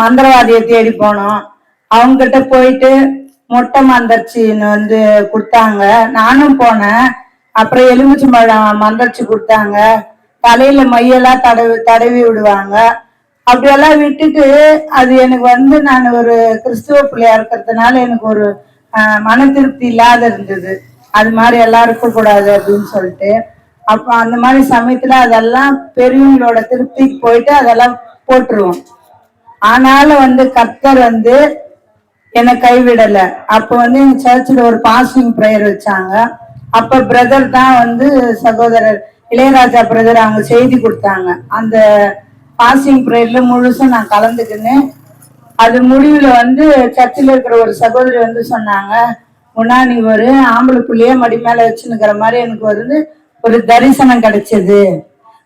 மந்திரவாதியை தேடி போனோம். அவங்க கிட்ட போயிட்டு மொட்டை மந்தர்ச்சின்னு வந்து கொடுத்தாங்க. நானும் போனேன். அப்புறம் எலுமிச்சம்பழம் மந்தர்ச்சி கொடுத்தாங்க. தலையில மையெல்லாம் தடவி தடவி விடுவாங்க. அப்படியெல்லாம் விட்டுட்டு அது எனக்கு வந்து நான் ஒரு கிறிஸ்துவ பிள்ளையா இருக்கிறதுனால எனக்கு ஒரு மன திருப்தி இல்லாத இருந்தது. அது மாதிரி எல்லாம் இருக்கக்கூடாது அப்படின்னு சொல்லிட்டு. அப்போ அந்த மாதிரி சமயத்துல அதெல்லாம் பெரியவங்களோட திருப்திக்கு போயிட்டு அதெல்லாம் போட்டுருவோம். ஆனாலும் வந்து கர்த்தர் வந்து என்னை கைவிடல. அப்ப வந்து எங்க சர்ச்சில் ஒரு பாசிங் ப்ரேயர் வச்சாங்க. அப்ப பிரதர் தான் வந்து சகோதரர் இளையராஜா பிரதர் அவங்க செய்தி கொடுத்தாங்க. அந்த பாசிங் ப்ரேயர்ல முழுசும் நான் கலந்துக்கின்னு அது முடிவுல வந்து சர்ச்சில் இருக்கிற ஒரு சகோதரி வந்து சொன்னாங்க முன்னாடி ஒரு ஆம்பளை மடி மேல வச்சுன்னுக்கிற மாதிரி எனக்கு வந்து ஒரு தரிசனம் கிடைச்சது.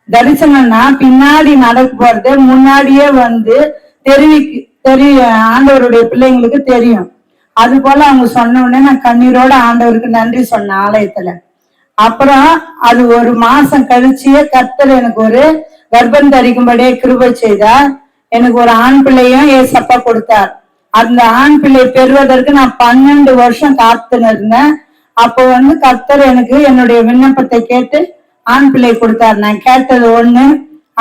தரிசனம்னா பின்னாடி நடக்க போறது முன்னாடியே வந்து தெரிவிக்கு தெரியும் ஆண்டவருடைய பிள்ளைங்களுக்கு தெரியும். அது போல அவங்க சொன்ன உடனே நான் கண்ணீரோட ஆண்டவருக்கு நன்றி சொன்னேன் ஆலயத்துல. அப்புறம் அது ஒரு மாசம் கழிச்சியே கர்த்தர் எனக்கு ஒரு கர்ப்பம் தரிக்கும்படியே கிருபை செய்தார். எனக்கு ஒரு ஆண் பிள்ளையும் ஏசப்பா கொடுத்தார். அந்த ஆண் பிள்ளை பெறுவதற்கு நான் பன்னெண்டு வருஷம் காத்துன்னு இருந்தேன் அப்போ வந்து கர்த்தர் எனக்கு என்னுடைய விண்ணப்பத்தை கேட்டு ஆண் பிள்ளை கொடுத்தார். நான் கேட்டது ஒண்ணு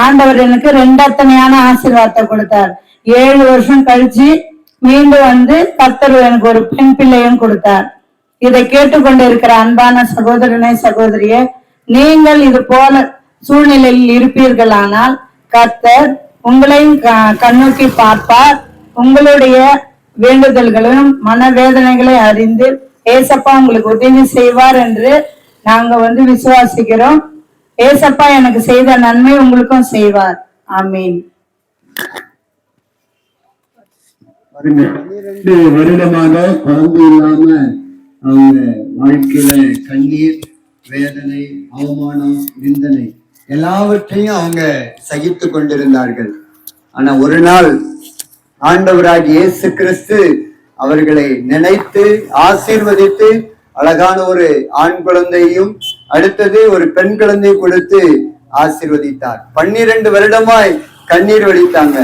ஆண்டவர் எனக்கு ரெண்டத்தனையான ஆசீர்வாதத்தை கொடுத்தார். ஏழு வருஷம் கழிச்சு மீண்டும் வந்து கர்த்தர் எனக்கு ஒரு பெண் பிள்ளையும் கொடுத்தார். இதை கேட்டுக்கொண்டு இருக்கிற அன்பான சகோதரனே சகோதரியே நீங்கள் இது போல சூழ்நிலையில் இருப்பீர்களானால் கர்த்தர் உங்களையும் க- கண்ணோக்கி பார்ப்பார். உங்களுடைய வேண்டுதல்களையும் மனவேதனைகளை அறிந்து ஏசப்பா உங்களுக்கு உதவி செய்வார் என்று நாங்க வந்து விசுவாசிக்கிறோம். ஏசப்பா எனக்கு செய்த நன்மை உங்களுக்கும் செய்வார். ஆமீன் பாருங்க பன்னிரண்டு வருடமாக குழந்தை இல்லாம அவங்க வாழ்க்கையில கண்ணீர் வேதனை அவமானம் நிந்தனை எல்லாவற்றையும் அவங்க சகித்து கொண்டிருந்தார்கள். ஆனா ஒரு நாள் ஆண்டவராக இயேசு கிறிஸ்து அவர்களை நினைத்து ஆசீர்வதித்து அழகான ஒரு ஆண் குழந்தையும் அடுத்தது ஒரு பெண் குழந்தை கொடுத்து ஆசீர்வதித்தார். பன்னிரண்டு வருடமாய் கண்ணீர் வடித்தாங்க.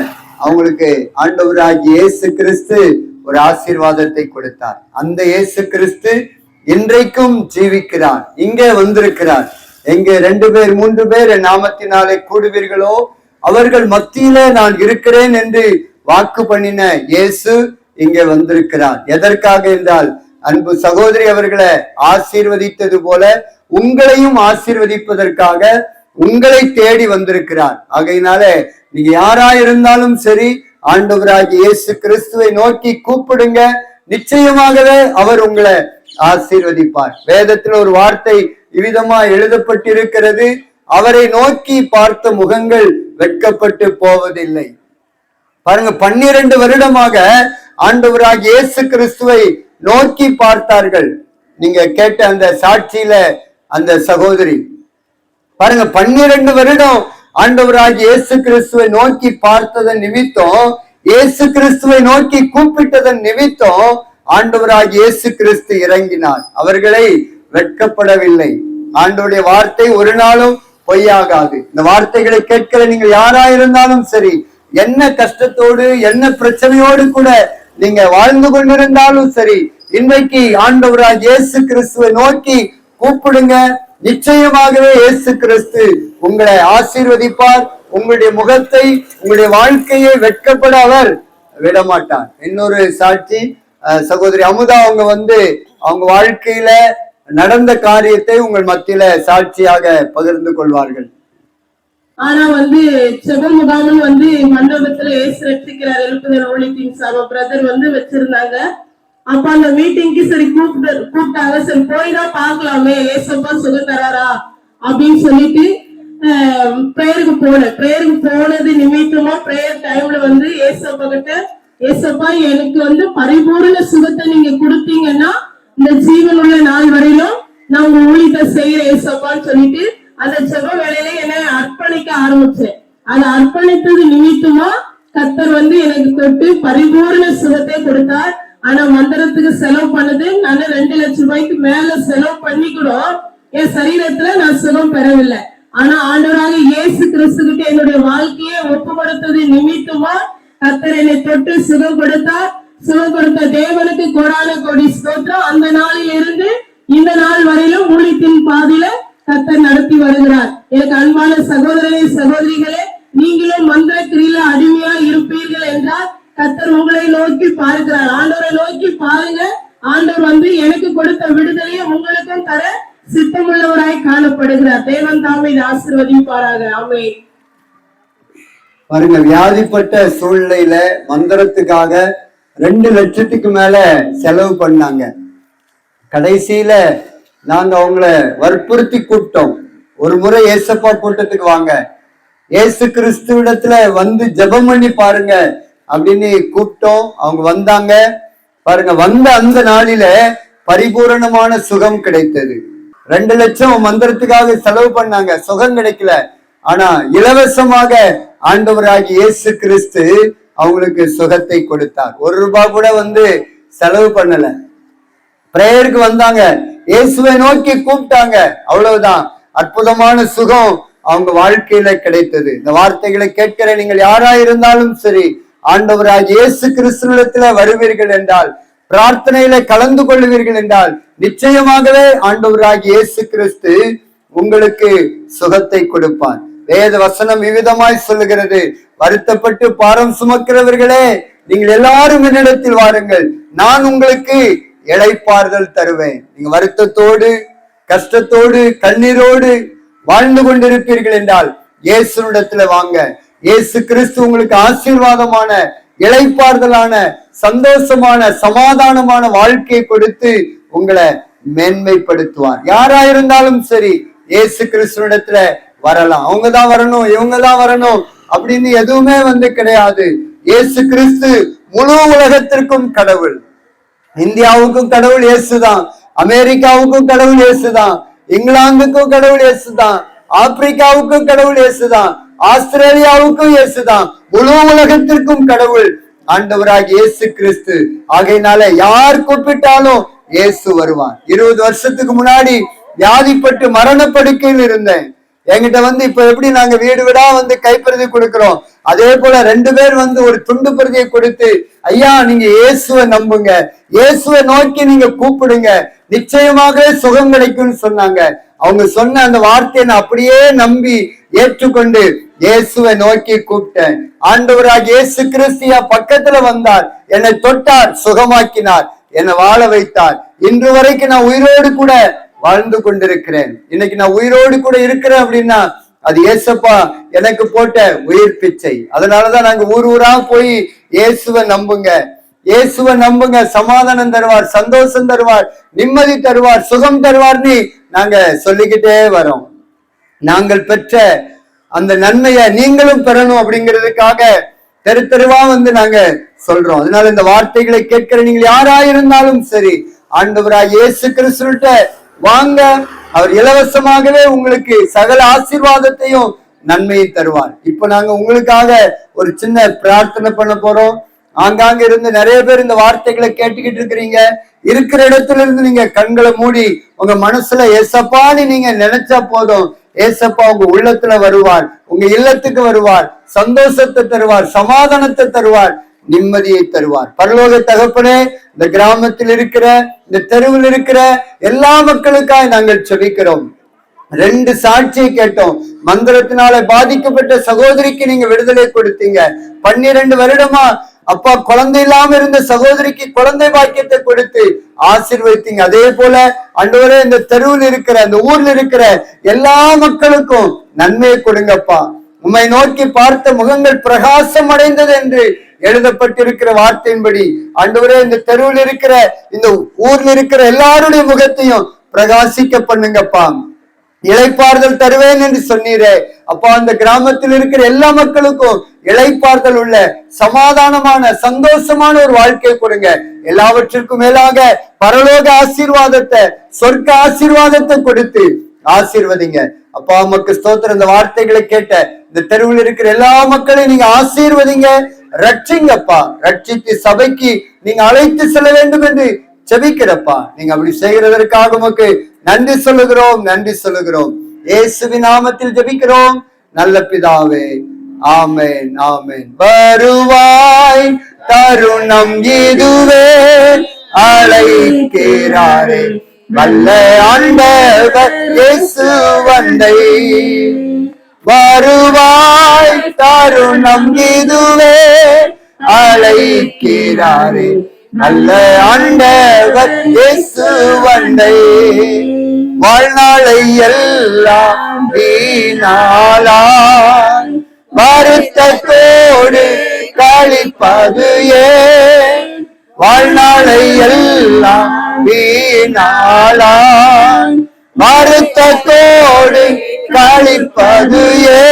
அவங்களுக்கு ஆண்டவராகி இயேசு கிறிஸ்து ஒரு ஆசீர்வாதத்தை கொடுத்தார். அந்த இயேசு கிறிஸ்து இன்றைக்கும் ஜீவிக்கிறார். இங்கே வந்திருக்கிறார். எங்க ரெண்டு பேர் மூன்று பேர் என் நாமத்தினாலே கூடுவீர்களோ? அவர்கள் மத்தியில நான் இருக்கிறேன் என்று வாக்கு பண்ணின இயேசு இங்கே வந்திருக்கிறார். எதற்காக என்றால் அன்பு சகோதரி அவர்களை ஆசீர்வதித்தது போல உங்களையும் ஆசீர்வதிப்பதற்காக உங்களை தேடி வந்திருக்கிறார். ஆகையினால நீங்க யாரா இருந்தாலும் சரி ஆண்டவராக இயேசு கிறிஸ்துவை நோக்கி கூப்பிடுங்க. நிச்சயமாகவே அவர் உங்களை ஆசீர்வதிப்பார். வேதத்தில் ஒரு வார்த்தை இவ்விதமா எழுதப்பட்டிருக்கிறது. அவரை நோக்கி பார்த்த முகங்கள் வெட்கப்பட்டு போவதில்லை. பாருங்க பன்னிரண்டு வருடமாக ஆண்டவராக இயேசு கிறிஸ்துவை நோக்கி பார்த்தார்கள். நீங்க கேட்ட அந்த சாட்சியில அந்த சகோதரி பாருங்க பன்னிரண்டு வருடம் ஆண்டவராக இயேசு கிறிஸ்துவை நோக்கி பார்த்ததன் நிமித்தம் இயேசு கிறிஸ்துவை நோக்கி கூப்பிட்டதன் நிமித்தம் ஆண்டவராக இயேசு கிறிஸ்து இறங்கினார். அவர்களை வெட்கப்படவில்லை. ஆண்டவருடைய வார்த்தை ஒரு நாளும் பொய்யாகாது. இந்த வார்த்தைகளை கேட்கிற நீங்கள் யாரா இருந்தாலும் சரி என்ன கஷ்டத்தோடு என்ன பிரச்சனையோடு கூட நீங்க வாழ்ந்து கொண்டிருந்தாலும் சரி இன்றைக்கு ஆண்டவராக இயேசு கிறிஸ்துவை நோக்கி கூப்பிடுங்க. நிச்சயமாகவே இயேசு கிறிஸ்து உங்களை ஆசீர்வதிப்பார் உங்களுடைய முகத்தை உங்களுடைய வாழ்க்கையை வெட்கப்பட அவர் விடமாட்டார். இன்னொரு சாட்சி சகோதரி அமுதா அவங்க வந்து அவங்க வாழ்க்கையில நடந்த காரியத்தை உங்கள் மத்தியில சாட்சியாக பகிர்ந்து கொள்வார்கள். ஆனா வந்து செப வந்து மண்டபத்துல ஏசு ரட்சிக்கிறார் எழுப்புதல் ஒளி டீம் பிரதர் வந்து வச்சிருந்தாங்க. அப்ப அந்த மீட்டிங்க்கு சரி கூப்பிட்டு கூப்பிட்டாங்க. சரி போய் தான் பார்க்கலாமே. ஏசப்பா சுகம் தராரா? அப்படின்னு சொல்லிட்டு ப்ரேயருக்கு போனேன். ப்ரேயருக்கு போனது நிமித்தமா ப்ரேயர் டைம்ல வந்து ஏசப்பா கிட்ட ஏசப்பா எனக்கு வந்து பரிபூரண சுகத்தை நீங்க கொடுத்தீங்கன்னா இந்த ஜீவனுள்ள நாள் வரையிலும் நான் உங்க ஊழியத்தை செய்யற ஏசப்பான்னு சொல்லிட்டு அந்த செவ வேலையில என்னை அர்ப்பணிக்க ஆரம்பிச்சேன். அதை அர்ப்பணித்தது நிமித்தமா கத்தர் வந்து எனக்கு தொட்டு பரிபூரண சுகத்தை கொடுத்தார். ஆனா மந்திரத்துக்கு செலவு பண்ணது. நான் ரெண்டு லட்சம் ரூபாய்க்கு மேல செலவு பண்ணி கூட என் சரீரத்துல நான் சுகம் பெறவில்லை. ஆனா ஆண்டவராக இயேசு கிறிஸ்துகிட்ட என்னுடைய வாழ்க்கையை ஒப்பு நிமித்தமா கத்தர் என்னை தொட்டு சுகம் கொடுத்தார். சுகம் கொடுத்த தேவனுக்கு கோடான கோடி ஸ்தோத்திரம். அந்த நாளில் இருந்து இந்த நாள் வரையிலும் ஊழியத்தின் பாதியில கர்த்தர் நடத்தி வருகிறார். எனக்கு அன்பான சகோதரனே சகோதரிகளே நீங்களும் மந்திர கிரியில அடிமையா இருப்பீர்கள் என்றால் கத்தர் உங்களை நோக்கி பார்க்கிறார் ஆண்டவரை நோக்கி பாருங்க. ஆண்டவர் வந்து எனக்கு கொடுத்த விடுதலையை உங்களுக்கும் தர சித்தமுள்ளவராய் காணப்படுகிறார். தேவன் தாமே ஆசிர்வதிப்பாராக. ஆசீர்வதிப்பாராக பாருங்க வியாதிப்பட்ட சூழ்நிலையில மந்திரத்துக்காக ரெண்டு லட்சத்துக்கு மேல செலவு பண்ணாங்க. கடைசியில நாங்க அவங்கள வற்புறுத்தி கூப்பிட்டோம். ஒரு முறை ஏசப்பா கூட்டத்துக்கு வாங்க. ஏசு கிறிஸ்துவிடத்துல வந்து ஜெபம் பண்ணி பாருங்க. அப்படின்னு கூப்பிட்டோம். அவங்க வந்தாங்க. பாருங்க வந்த அந்த நாளில பரிபூரணமான சுகம் கிடைத்தது. ரெண்டு லட்சம் மந்திரத்துக்காக செலவு பண்ணாங்க. சுகம் கிடைக்கல. ஆனா இலவசமாக ஆண்டவராகி இயேசு கிறிஸ்து அவங்களுக்கு சுகத்தை கொடுத்தார். ஒரு ரூபாய் கூட வந்து செலவு பண்ணல. பிரேயருக்கு வந்தாங்க. இயேசுவை நோக்கி கூப்பிட்டாங்க. அவ்வளவுதான். அற்புதமான சுகம் அவங்க வாழ்க்கையில கிடைத்தது. இந்த வார்த்தைகளை கேட்கிற நீங்கள் யாரா இருந்தாலும் சரி ஆண்டவராக இயேசு கிறிஸ்துவிடத்துல வருவீர்கள் என்றால் பிரார்த்தனையில கலந்து கொள்வீர்கள் என்றால் நிச்சயமாகவே ஆண்டவராக இயேசு கிறிஸ்து உங்களுக்கு சுகத்தை கொடுப்பார். வேத வசனம் விவிதமாய் சொல்லுகிறது வருத்தப்பட்டு பாரம் சுமக்கிறவர்களே நீங்கள் எல்லாரும் என்னிடத்தில் வாருங்கள் நான் உங்களுக்கு இளைப்பாறுதல் தருவேன். நீங்க வருத்தத்தோடு கஷ்டத்தோடு கண்ணீரோடு வாழ்ந்து கொண்டிருப்பீர்கள் என்றால் இயேசுனிடத்துல வாங்க. இயேசு கிறிஸ்து உங்களுக்கு ஆசீர்வாதமான இளைப்பாறுதலான சந்தோஷமான சமாதானமான வாழ்க்கையை கொடுத்து உங்களை மேன்மைப்படுத்துவார். யாரா இருந்தாலும் சரி இயேசு கிறிஸ்துவிடத்துல வரலாம். அவங்க தான் வரணும் இவங்க தான் வரணும் அப்படின்னு எதுவுமே வந்து கிடையாது. இயேசு கிறிஸ்து முழு உலகத்திற்கும் கடவுள். இந்தியாவுக்கும் கடவுள் இயேசுதான். அமெரிக்காவுக்கும் கடவுள் இயேசுதான். இங்கிலாந்துக்கும் கடவுள் இயேசுதான். ஆப்பிரிக்காவுக்கும் கடவுள் இயேசுதான். ஆஸ்திரேலியாவுக்கும் இயேசுதான். முழு உலகத்திற்கும் கடவுள். ஆண்டவராக இயேசு கிறிஸ்து. ஆகையினால யார் கூப்பிட்டாலும் இயேசு வருவான் இருபது வருஷத்துக்கு முன்னாடி வியாதிப்பட்டு மரணப்படுக்கையில் இருந்தேன். என்கிட்ட வந்து இப்ப எப்படி நாங்க வீடு வீடா வந்து கைப்பிரதி கொடுக்கிறோம்? அதே போல ரெண்டு பேர் வந்து ஒரு துண்டு பிரதியை கொடுத்து ஐயா நீங்க இயேசுவை நம்புங்க. இயேசுவை நோக்கி நீங்க கூப்பிடுங்க. நிச்சயமாகவே சுகம் கிடைக்கும்னு சொன்னாங்க. அவங்க சொன்ன அந்த வார்த்தையை நான் அப்படியே நம்பி ஏற்றுக்கொண்டு இயேசுவை நோக்கி கூப்பிட்டேன். ஆண்டவராக இயேசு கிறிஸ்தியா பக்கத்துல வந்தார். என்னை தொட்டார் சுகமாக்கினார் என்னை வாழ வைத்தார். இன்று வரைக்கும் நான் உயிரோடு கூட வாழ்ந்து கொண்டிருக்கிறேன். இன்னைக்கு நான் உயிரோடு கூட இருக்கிறேன் அப்படின்னா அது ஏசப்பா எனக்கு போட்ட உயிர் பிச்சை. அதனாலதான் நாங்க ஊர் ஊரா போய் இயேசுவை நம்புங்க. இயேசுவை நம்புங்க. சமாதானம் தருவார் சந்தோஷம் தருவார் நிம்மதி தருவார் சுகம் தருவார்னு நாங்க சொல்லிக்கிட்டே வரோம். நாங்கள் பெற்ற அந்த நன்மையை நீங்களும் பெறணும் அப்படிங்கிறதுக்காக தெரு தெருவா வந்து நாங்க சொல்றோம். அதனால இந்த வார்த்தைகளை கேட்கிற நீங்கள் யாரா இருந்தாலும் சரி ஆண்டவராய் இயேசு கிறிஸ்துட்ட வாங்க. அவர் இலவசமாகவே உங்களுக்கு சகல ஆசீர்வாதத்தையும் நன்மையை தருவார். இப்ப நாங்க உங்களுக்காக ஒரு சின்ன பிரார்த்தனை பண்ண போறோம். ஆங்காங்க இருந்து நிறைய பேர் இந்த வார்த்தைகளை கேட்டுக்கிட்டு இருக்கிறீங்க. இருக்கிற இடத்துல இருந்து நீங்க கண்களை மூடி உங்க மனசுல ஏசப்பான்னு நீங்க நினைச்சா போதும். ஏசப்பா உங்க உள்ளத்துல வருவார் உங்க இல்லத்துக்கு வருவார் சந்தோஷத்தை தருவார் சமாதானத்தை தருவார் நிம்மதியை தருவார். பரலோக தகப்பனே இந்த கிராமத்தில் இருக்கிற இந்த தெருவில் இருக்கிற எல்லா மக்களுக்காய் நாங்கள் செபிக்கிறோம். ரெண்டு சாட்சியை கேட்டோம். மந்திரத்தினால பாதிக்கப்பட்ட சகோதரிக்கு நீங்க விடுதலை கொடுத்தீங்க. பன்னிரண்டு வருடமா அப்பா குழந்தை இல்லாம இருந்த சகோதரிக்கு குழந்தை பாக்கியத்தை கொடுத்து ஆசிர்வதித்தீங்க. அதே போல அண்டவரே இந்த தெருவில் இருக்கிற இந்த ஊர்ல இருக்கிற எல்லா மக்களுக்கும் நன்மையை கொடுங்கப்பா. உம்மை நோக்கி பார்த்த முகங்கள் பிரகாசம் அடைந்தது என்று எழுதப்பட்டிருக்கிற வார்த்தையின்படி ஆண்டவரே இந்த தெருவில் இருக்கிற இந்த ஊர்ல இருக்கிற எல்லாருடைய முகத்தையும் பிரகாசிக்க பண்ணுங்கப்பா. இளைப்பாறுதல் தருவேன் என்று சொன்னீரே. அப்பா அந்த கிராமத்தில் இருக்கிற எல்லா மக்களுக்கும் இழைப்பார்தல் உள்ள சமாதானமான சந்தோஷமான ஒரு வாழ்க்கையை கொடுங்க. எல்லாவற்றிற்கும் மேலாக பரலோக ஆசீர்வாதத்தை சொர்க்க ஆசீர்வாதத்தை கொடுத்து ஆசீர்வதிங்க. அப்பா அம்மாக்கு ஸ்தோத்திரம். இந்த வார்த்தைகளை கேட்ட இந்த தெருவில் இருக்கிற எல்லா மக்களையும் நீங்க ஆசீர்வதிங்க. ரட்சிங்கப்பா. ரட்சித்து சபைக்கு நீங்க அழைத்து செல்ல வேண்டும் என்று செபிக்கிறப்பா. நீங்க அப்படி செய்கிறதற்காக உமக்கு நன்றி சொல்லுகிறோம் நன்றி சொல்லுகிறோம். இயேசுவின் நாமத்தில் ஜெபிக்கிறோம். நல்ல பிதாவே ஆமேன் ஆமேன். வருவாய் தருணம் இதுவே. அழைக்கிறாரே வல்ல ஆண்டவர் இயேசு வந்தை. வருவாய் தருணம் இதுவே. அழைக்கிறாரே நல்ல ஆண்டவர் இயேசு வந்தை. வாழ்நாளை எல்லாம் வீணாளா. வருத்தத்தோடு கழிப்பது ஏ வாழ்நாளை எல்லாம் வீணாளா. வருத்தத்தோடு கழிப்பது ஏ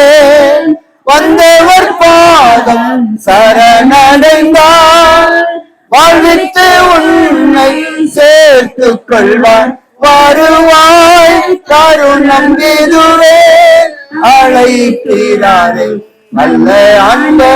வந்தவர் பாதம் சரணடைந்தார். வாழ்வித்து உன்னை சேர்த்துக் கொள்வார் வருவாய் தருணம் இதுவே அழைக்கிறாரே. நல்ல அன்பே